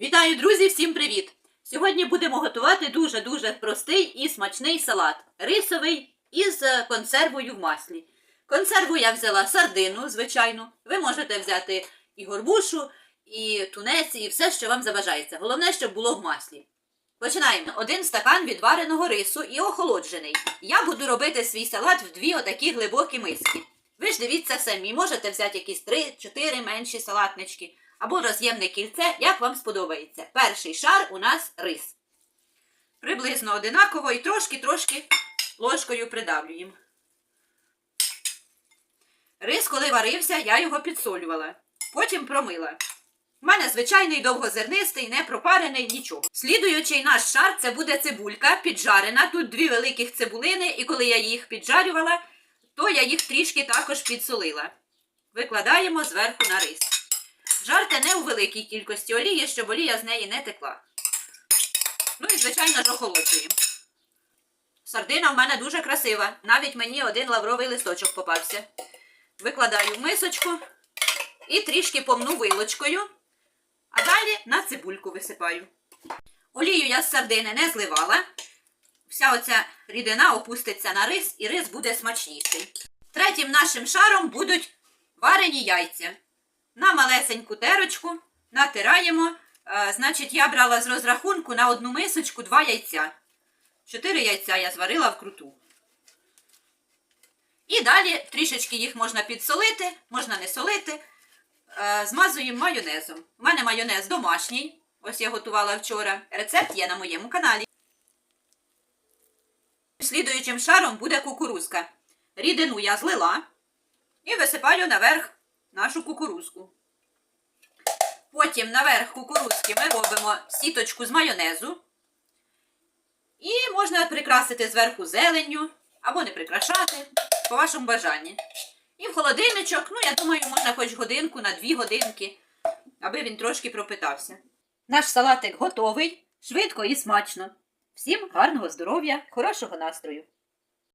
Вітаю, друзі! Всім привіт! Сьогодні будемо готувати дуже-дуже простий і смачний салат. Рисовий із е, консервою в маслі. Консерву я взяла сардину, звичайно. Ви можете взяти і горбушу, і тунець, і все, що вам забажається. Головне, щоб було в маслі. Починаємо. Один стакан відвареного рису і охолоджений. Я буду робити свій салат в дві отакі глибокі миски. Ви ж дивіться самі, можете взяти якісь 3-4 менші салатнички або роз'ємне кільце, як вам сподобається. Перший шар у нас рис. Приблизно одинаково і трошки-трошки ложкою придавлюємо. Рис, коли варився, я його підсолювала. Потім промила. У мене звичайний довгозернистий, не пропарений нічого. Слідуючий наш шар це буде цибулька піджарена. Тут дві великих цибулини, і коли я їх піджарювала, то я їх трішки також підсолила. Викладаємо зверху на рис. Жарте не у великій кількості олії, щоб олія з неї не текла. Ну і, звичайно ж, охолоджуємо. Сардина в мене дуже красива. Навіть мені один лавровий листочок попався. Викладаю в мисочку і трішки помну вилочкою. А далі на цибульку висипаю. Олію я з сардини не зливала. Вся оця рідина опуститься на рис, і рис буде смачніший. Третім нашим шаром будуть варені яйця. На малесеньку терочку натираємо. Е, значить, я брала з розрахунку на одну мисочку два яйця. Чотири яйця я зварила вкруту. І далі трішечки їх можна підсолити, можна не солити. Е, Змазуємо майонезом. У мене майонез домашній. Ось я готувала вчора. Рецепт є на моєму каналі. Слідуючим шаром буде кукурузка. Рідину я злила і висипаю наверх нашу кукурузку. Потім наверх кукурузки ми робимо сіточку з майонезу. І можна прикрасити зверху зеленню або не прикрашати, по вашому бажанні. І в холодильничок, ну, я думаю, можна хоч годинку на дві годинки, аби він трошки пропитався. Наш салатик готовий, швидко і смачно. Всім гарного здоров'я, хорошого настрою!